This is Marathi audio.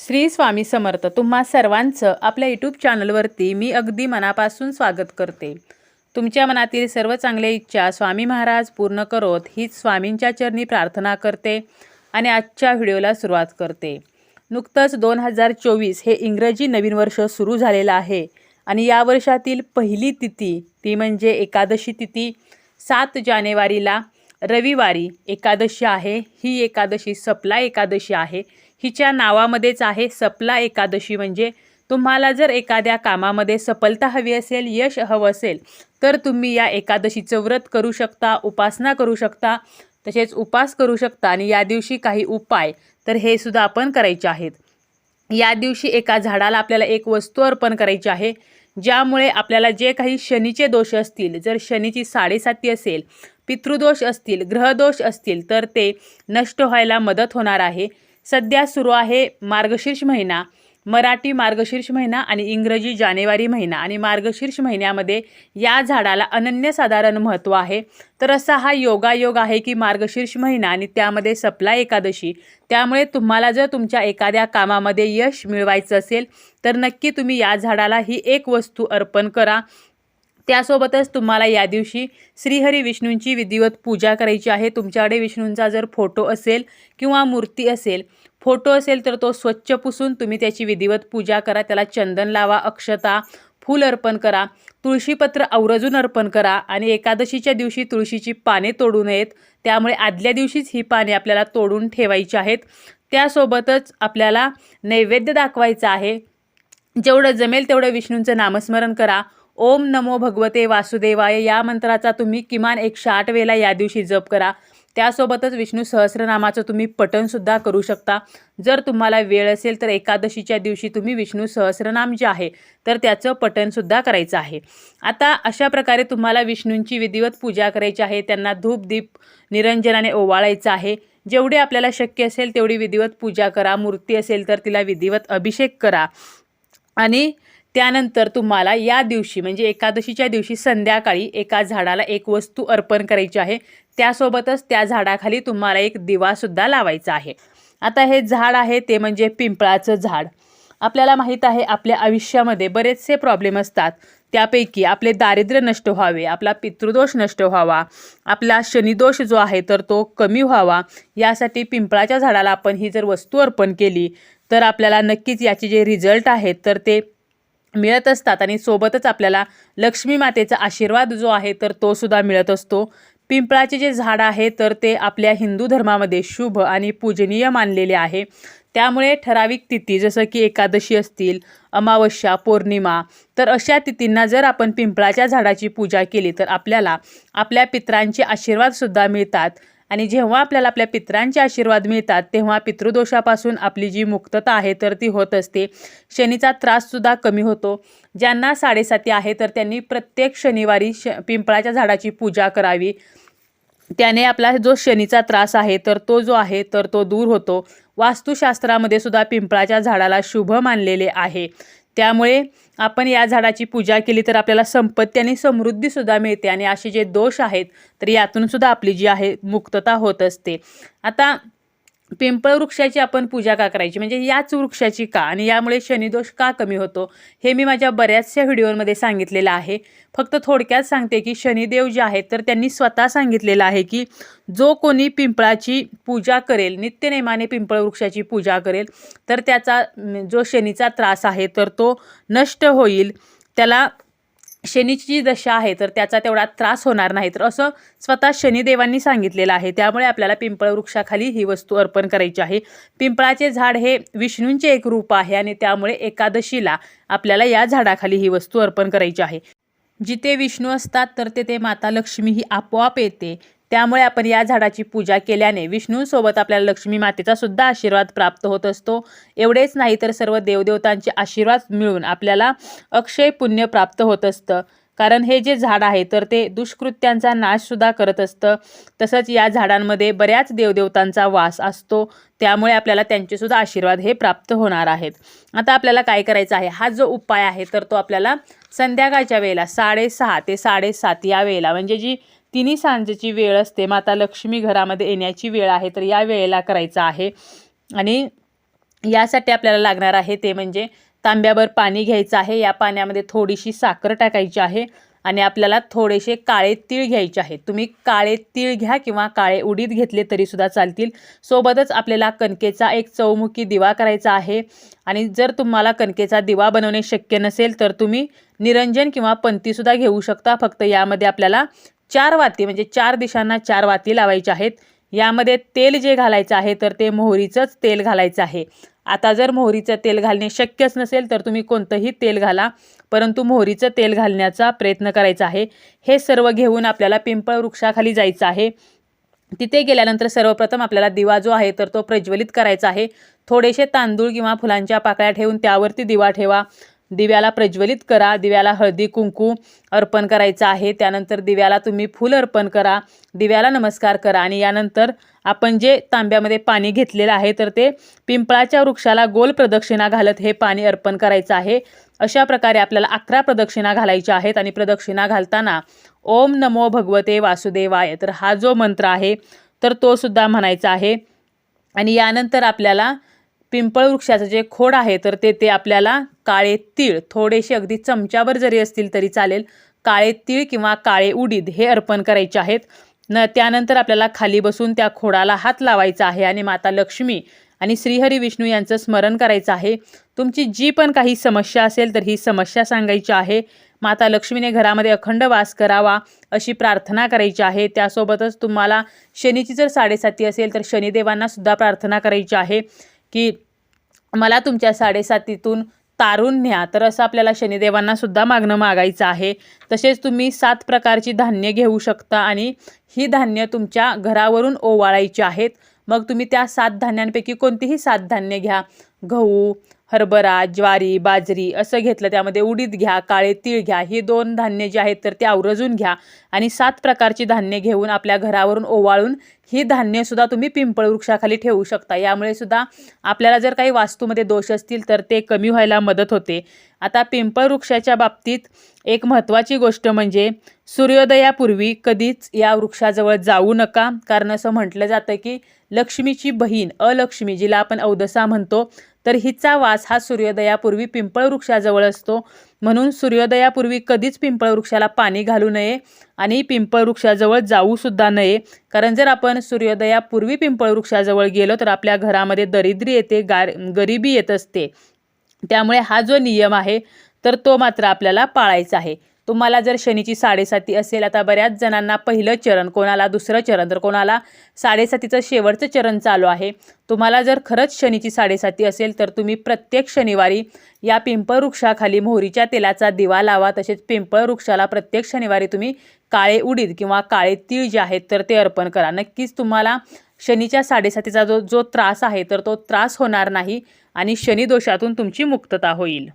श्री स्वामी समर्थ तुम्हा सर्वांचं आपल्या यूट्यूब चॅनलवरती मी अगदी मनापासून स्वागत करते. तुमच्या मनातील सर्व चांगल्या इच्छा स्वामी महाराज पूर्ण करोत हीच स्वामींच्या चरणी प्रार्थना करते आणि आजच्या व्हिडिओला सुरुवात करते. नुकतंच दोन हजार चोवीस हे इंग्रजी नवीन वर्ष सुरू झालेलं आहे आणि या वर्षातील पहिली तिथी ती म्हणजे एकादशी तिथी सात जानेवारीला रविवारी एकादशी आहे. ही एकादशी सपला एकादशी आहे. हिच्या नावामध्येच आहे सपला एकादशी. म्हणजे तुम्हाला जर एखाद्या कामामध्ये सफलता हवी असेल यश हवं असेल तर तुम्ही या एकादशीचं व्रत करू शकता उपासना करू शकता तसेच उपास करू शकता आणि या दिवशी काही उपाय तर हे सुद्धा आपण करायचे आहेत. या दिवशी एका झाडाला आपल्याला एक वस्तू अर्पण करायची आहे ज्यामुळे आपल्याला जे काही शनीचे दोष असतील जर शनीची साडेसाती असेल पितृदोष असतील ग्रहदोष असतील तर ते नष्ट व्हायला मदत होणार आहे. सध्या सुरू आहे मार्गशीर्ष महिना. मराठी मार्गशीर्ष महिना आणि इंग्रजी जानेवारी महिना. आणि मार्गशीर्ष महिन्यामध्ये या झाडाला अनन्यसाधारण महत्त्व आहे. तर असा हा योगायोग आहे की मार्गशीर्ष महिना आणि त्यामध्ये सपला एकादशी. त्यामुळे तुम्हाला जर तुमच्या एखाद्या कामामध्ये यश मिळवायचं असेल तर नक्की तुम्ही या झाडाला ही एक वस्तू अर्पण करा. त्यासोबतच तुम्हाला या दिवशी श्रीहरी विष्णूंची विधिवत पूजा करायची आहे. तुमच्याकडे विष्णूंचा जर फोटो असेल किंवा मूर्ती असेल फोटो असेल तर तो स्वच्छ पुसून तुम्ही त्याची विधिवत पूजा करा. त्याला चंदन लावा अक्षता फूल अर्पण करा तुळशीपत्र आवरजून अर्पण करा आणि एकादशीच्या दिवशी तुळशीची पाने तोडू नयेत. त्यामुळे आदल्या दिवशीच ही पाने आपल्याला तोडून ठेवायची आहेत. त्यासोबतच आपल्याला नैवेद्य दाखवायचं आहे. जेवढं जमेल तेवढं विष्णूंचं नामस्मरण करा. ओम नमो भगवते वासुदेवाय. या मंत्राचा तुम्ही किमान एकशे आठ वेळेला या दिवशी जप करा. त्यासोबतच विष्णू सहस्रनामाचं तुम्ही पठणसुद्धा करू शकता. जर तुम्हाला वेळ असेल तर एकादशीच्या दिवशी तुम्ही विष्णू सहस्रनाम जे आहे तर त्याचं पठणसुद्धा करायचं आहे. आता अशा प्रकारे तुम्हाला विष्णूंची विधिवत पूजा करायची आहे. त्यांना धूप दीप निरंजनाने ओवाळायचं आहे. जेवढे आपल्याला शक्य असेल तेवढी विधिवत पूजा करा. मूर्ती असेल तर तिला विधिवत अभिषेक करा. आणि त्यानंतर तुम्हाला या दिवशी म्हणजे एकादशीच्या दिवशी संध्याकाळी एका झाडाला एक वस्तू अर्पण करायची आहे. त्यासोबतच त्या झाडाखाली तुम्हाला एक दिवासुद्धा लावायचा आहे. आता हे झाड आहे ते म्हणजे पिंपळाचं झाड. आपल्याला माहीत आहे आपल्या आयुष्यामध्ये बरेचसे प्रॉब्लेम असतात. त्यापैकी आपले दारिद्र्य नष्ट व्हावे आपला पितृदोष नष्ट व्हावा आपला शनिदोष जो आहे तर तो कमी व्हावा. यासाठी पिंपळाच्या झाडाला आपण ही जर वस्तू अर्पण केली तर आपल्याला नक्कीच याचे जे रिझल्ट आहेत तर ते मिळत असतात आणि सोबतच आपल्याला लक्ष्मी मातेचा आशीर्वाद जो आहे तर तो सुद्धा मिळत असतो. पिंपळाचे जे झाड आहे तर ते आपल्या हिंदू धर्मामध्ये शुभ आणि पूजनीय मानलेले आहे. त्यामुळे ठराविक तिथी जसं की एकादशी असतील अमावस्या पौर्णिमा तर अशा तिथींना जर आपण पिंपळाच्या झाडाची पूजा केली तर आपल्याला आपल्या पित्रांचे आशीर्वादसुद्धा मिळतात. आणि जेव्हा आपल्याला आपल्या पित्रांचे आशीर्वाद मिळतात तेव्हा पितृदोषापासून आपली जी मुक्तता आहे तर ती होत असते. शनीचा त्राससुद्धा कमी होतो. ज्यांना साडेसाती आहे तर त्यांनी प्रत्येक शनिवारी श पिंपळाच्या झाडाची पूजा करावी. त्याने आपला जो शनीचा त्रास आहे तर तो जो आहे तर तो दूर होतो. वास्तुशास्त्रामध्ये सुद्धा पिंपळाच्या झाडाला शुभ मानलेले आहे. त्यामुळे आपण या झाडाची पूजा केली तर आपल्याला संपत्ती आणि समृद्धीसुद्धा मिळते आणि असे जे दोष आहेत तर यातूनसुद्धा आपली जी आहे मुक्तता होत असते. आता पिंपळ वृक्षाची आपण पूजा का करायची? म्हणजे याच वृक्षाची का? आणि यामुळे शनिदोष का कमी होतो? हे मी माझ्या बऱ्याचशा व्हिडिओमध्ये सांगितलेलं आहे. फक्त थोडक्यात सांगते की शनिदेव जे आहेत तर त्यांनी स्वतः सांगितलेलं आहे की जो कोणी पिंपळाची पूजा करेल नित्यनेमाने पिंपळ वृक्षाची पूजा करेल तर त्याचा जो शनीचा त्रास आहे तर तो नष्ट होईल. त्याला शनीची जी दशा आहे तर त्याचा तेवढा त्रास होणार नाही. तर असं स्वतः शनिदेवांनी सांगितलेलं आहे. त्यामुळे आपल्याला पिंपळ वृक्षाखाली ही वस्तू अर्पण करायची आहे. पिंपळाचे झाड हे विष्णूंचे एक रूप आहे आणि त्यामुळे एकादशीला आपल्याला या झाडाखाली ही वस्तू अर्पण करायची आहे. जिथे विष्णू असतात तर तेथे माता लक्ष्मी ही आपोआप येते. त्यामुळे आपण या झाडाची पूजा केल्याने विष्णूंसोबत आपल्याला लक्ष्मी मातेचा सुद्धा आशीर्वाद प्राप्त होत असतो. एवढेच नाही तर सर्व देवदेवतांचे आशीर्वाद मिळून आपल्याला अक्षय पुण्य प्राप्त होत असतं. कारण हे जे झाड आहे तर ते दुष्कृत्यांचा नाशसुद्धा करत असतं. तसंच या झाडांमध्ये बऱ्याच देवदेवतांचा वास असतो. त्यामुळे आपल्याला त्यांचेसुद्धा आशीर्वाद हे प्राप्त होणार आहेत. आता आपल्याला काय करायचं आहे? हा जो उपाय आहे तर तो आपल्याला संध्याकाळच्या वेळेला साडेसहा ते साडेसात या वेळेला म्हणजे जी तिन्ही सांजेची वेळ असते. माता लक्ष्मी घरामध्ये येण्याची वेळ आहे तर या वेळेला करायचं आहे. आणि यासाठी आपल्याला लागणार आहे ते म्हणजे तांब्यावर पाणी घ्यायचं आहे. या पाण्यामध्ये थोडीशी साखर टाकायची आहे आणि आपल्याला थोडेसे काळे तीळ घ्यायचे आहेत. तुम्ही काळे तीळ घ्या किंवा काळे उडीद घेतले तरीसुद्धा चालतील. सोबतच आपल्याला कणकेचा एक चौमुखी दिवा करायचा आहे. आणि जर तुम्हाला कणकेचा दिवा बनवणे शक्य नसेल तर तुम्ही निरंजन किंवा पंतीसुद्धा घेऊ शकता. फक्त यामध्ये आपल्याला चार वाती म्हणजे चार दिशांना चार वाती लावायच्या आहेत. यामध्ये तेल जे घालायचं आहे तर ते मोहरीचंच तेल घालायचं आहे. आता जर मोहरीचं तेल घालणे शक्यच नसेल तर तुम्ही कोणतंही तेल घाला परंतु मोहरीचं तेल घालण्याचा प्रयत्न करायचा आहे. हे सर्व घेऊन आपल्याला पिंपळ वृक्षाखाली जायचं आहे. तिथे गेल्यानंतर सर्वप्रथम आपल्याला दिवा जो आहे तर तो प्रज्वलित करायचा आहे. थोडेसे तांदूळ किंवा फुलांच्या पाकळ्या ठेवून त्यावरती दिवा ठेवा. दिव्याला प्रज्वलित करा दिव्याला हळदी कुंकू अर्पण करायचं आहे. त्यानंतर दिव्याला तुम्ही फूल अर्पण करा दिव्याला नमस्कार करा आणि यानंतर आपण जे तांब्यामध्ये पाणी घेतलेलं आहे तर ते पिंपळाच्या वृक्षाला गोल प्रदक्षिणा घालत हे पाणी अर्पण करायचं आहे. अशा प्रकारे आपल्याला अकरा प्रदक्षिणा घालायच्या आहेत आणि प्रदक्षिणा घालताना ओम नमो भगवते वासुदेवाय. तर हा जो मंत्र आहे तर तो सुद्धा म्हणायचा आहे. आणि यानंतर आपल्याला पिंपळ वृक्षाचं जे खोड आहे तर ते ते आपल्याला काळे तीळ थोडेसे अगदी चमच्यावर जरी असतील तरी चालेल. काळे तीळ किंवा काळे उडीद हे अर्पण करायचे आहेत. न त्यानंतर आपल्याला खाली बसून त्या खोडाला हात लावायचा आहे आणि माता लक्ष्मी आणि श्रीहरी विष्णू यांचं स्मरण करायचं आहे. तुमची जी पण काही समस्या असेल तर ही समस्या सांगायची आहे. माता लक्ष्मीने घरामध्ये अखंड वास करावा अशी प्रार्थना करायची आहे. त्यासोबतच तुम्हाला शनीची जर साडेसाती असेल तर शनिदेवांना सुद्धा प्रार्थना करायची आहे. की मला तुमच्या साडेसातीतून तारून न्या. तर असं आपल्याला शनिदेवांना सुद्धा मागणं मागायचं आहे. तसेच तुम्ही सात प्रकारची धान्य घेऊ शकता आणि ही धान्य तुमच्या घरावरून ओवाळायची आहेत. मग तुम्ही त्या सात धान्यांपैकी कोणतीही सात धान्य घ्या. गहू हरभरा ज्वारी बाजरी असं घेतलं. त्यामध्ये उडीद घ्या काळे तीळ घ्या. ही दोन धान्य जी आहेत तर ते आवरजून घ्या आणि सात प्रकारची धान्य घेऊन आपल्या घरावरून ओवाळून ही धान्यसुद्धा तुम्ही पिंपळ वृक्षाखाली ठेवू शकता. यामुळे सुद्धा आपल्याला जर काही वास्तूमध्ये दोष असतील तर ते कमी व्हायला मदत होते. आता पिंपळ वृक्षाच्या बाबतीत एक महत्त्वाची गोष्ट म्हणजे सूर्योदयापूर्वी कधीच या वृक्षाजवळ जाऊ नका. कारण असं म्हटलं जातं की लक्ष्मीची बहीण अलक्ष्मी जिला आपण अवदसा म्हणतो तर हिचा वास हा सूर्योदयापूर्वी पिंपळ वृक्षाजवळ असतो. म्हणून सूर्योदयापूर्वी कधीच पिंपळ वृक्षाला पाणी घालू नये आणि पिंपळ वृक्षाजवळ जाऊसुद्धा नये. कारण जर आपण सूर्योदयापूर्वी पिंपळ वृक्षाजवळ गेलो तर आपल्या घरामध्ये दरिद्री येते गार गरिबी येत असते. त्यामुळे हा जो नियम आहे तर तो मात्र आपल्याला पाळायचा आहे. तुम्हाला जर शनीची साडेसाती असेल आता बऱ्याच जणांना पहिलं चरण कोणाला दुसरं चरण तर कोणाला साडेसातीचं शेवटचं चरण चालू आहे. तुम्हाला जर खरंच शनीची साडेसाती असेल तर तुम्ही प्रत्येक शनिवारी या पिंपळ वृक्षाखाली मोहरीच्या तेलाचा दिवा लावा. तसेच पिंपळ वृक्षाला प्रत्येक शनिवारी तुम्ही काळे उडीद किंवा काळे तीळ जे आहेत तर ते अर्पण करा. नक्कीच तुम्हाला शनीच्या साडेसातीचा जो जो त्रास आहे तर तो त्रास होणार नाही आणि शनिदोषातून तुमची मुक्तता होईल.